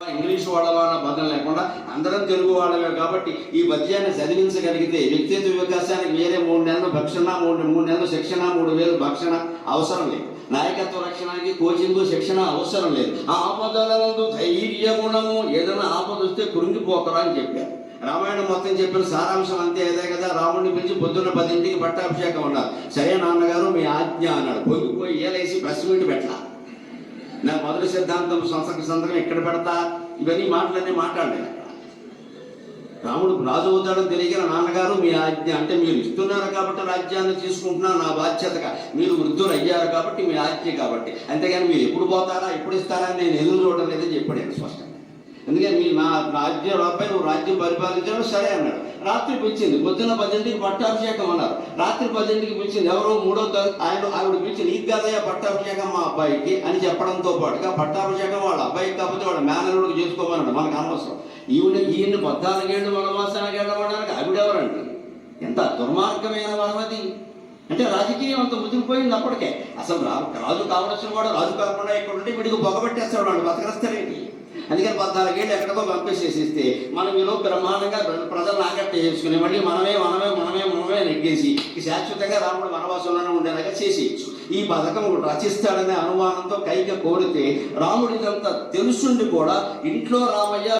English వాళ్ళమా అన్న పదం లేకుండా అందరం తెలుగు వాళ్ళమే కాబట్టి ఈ పద్యాన్ని చదివించగలిగితే వ్యక్తిత్వ వికాసానికి వేరే మూడు నెలలు భక్షణ మూడు మూడు నెలలు శిక్షణ మూడు వేలు భక్షణ అవసరం లేదు. నాయకత్వ రక్షణకి కోచింగ్ శిక్షణ అవసరం లేదు. ఆపదలందు ధైర్య గుణము ఏదైనా ఆపద వస్తే కృంగిపోకరా అని చెప్పారు. రామాయణం మొత్తం చెప్పిన సారాంశం అంతే అదే కదా? రాముడిని పిలిచి పొద్దున్న పదింటికి పట్టాభిషేకం ఉన్నారు సరే నాన్నగారు మీ ఆజ్ఞ అన్నాడు. పొంగిపోయి ఏలేసి ప్రెస్ మీట్ పెట్టాలి. నా మొదటి సిద్ధాంతం సంతక సంతకం ఎక్కడ పెడతా? ఇవన్నీ మాటలన్నీ మాట్లాడలేదు రాముడు రాజు అవుతాడని తెలియక నాన్నగారు మీ ఆజ్ఞ అంటే మీరు ఇస్తున్నారు కాబట్టి రాజ్యాన్ని తీసుకుంటున్నారు నా బాధ్యతగా. మీరు వృద్ధులు అయ్యారు కాబట్టి మీ ఆజ్ఞ కాబట్టి. అంతేగాని మీరు ఎప్పుడు పోతారా ఎప్పుడు ఇస్తారా అని నేను ఎదురు చూడలేదని చెప్పాడు స్పష్టంగా. ఎందుకంటే మీ నా రాజ్యం రాబాయి నువ్వు రాజ్యం పరిపాలించడం సరే అన్నాడు. రాత్రి పిలిచింది పొద్దున్న పద్దెనిమిదికి పట్టాభిషేకం అన్నారు. రాత్రి పద్దెనిమిదికి పిలిచింది ఎవరో మూడో ఆయన ఆవిడ పిలిచి ఈ కదయ్యా పట్టాభిషేకం మా అబ్బాయికి అని చెప్పడంతో పాటుగా పట్టాభిషేకం వాళ్ళ అబ్బాయికి కాకపోతే వాళ్ళ మేనలుడికి చేసుకోమన్నాడు మనకు అనవసరం. ఈవిడ ఈయన పద్నాలుగేళ్ళు వనవాసానికి వెళ్ళమనడానికి ఆవిడెవరండి ఎంత దుర్మార్గమైన వనమది అంటే రాజకీయం అంత ముదిరిపోయింది అప్పటికే. అసలు రాజు కావలసిన కూడా రాజు కాకుండా ఇక్కడ ఉంటే వీడికి పొగబెట్టేస్తాడు వాడు బతకరస్తారేంటి అందుకని పద్నాలుగేళ్ళు ఎక్కడికో పంపేసేసిస్తే మనం ఈలో బ్రహ్మాండంగా ప్రజలను ఆకట్ట చేసుకుని మళ్ళీ మనమే మనమే మనమే మనమే నెగ్గేసి శాశ్వతంగా రాముడు వనవాసంలోనే ఉండేలాగా చేసేయచ్చు. ఈ పథకం రచిస్తాడనే అనుమానంతో కైక కోరితే రాముడికంతా తెలుసుండి కూడా ఇంట్లో రామయ్య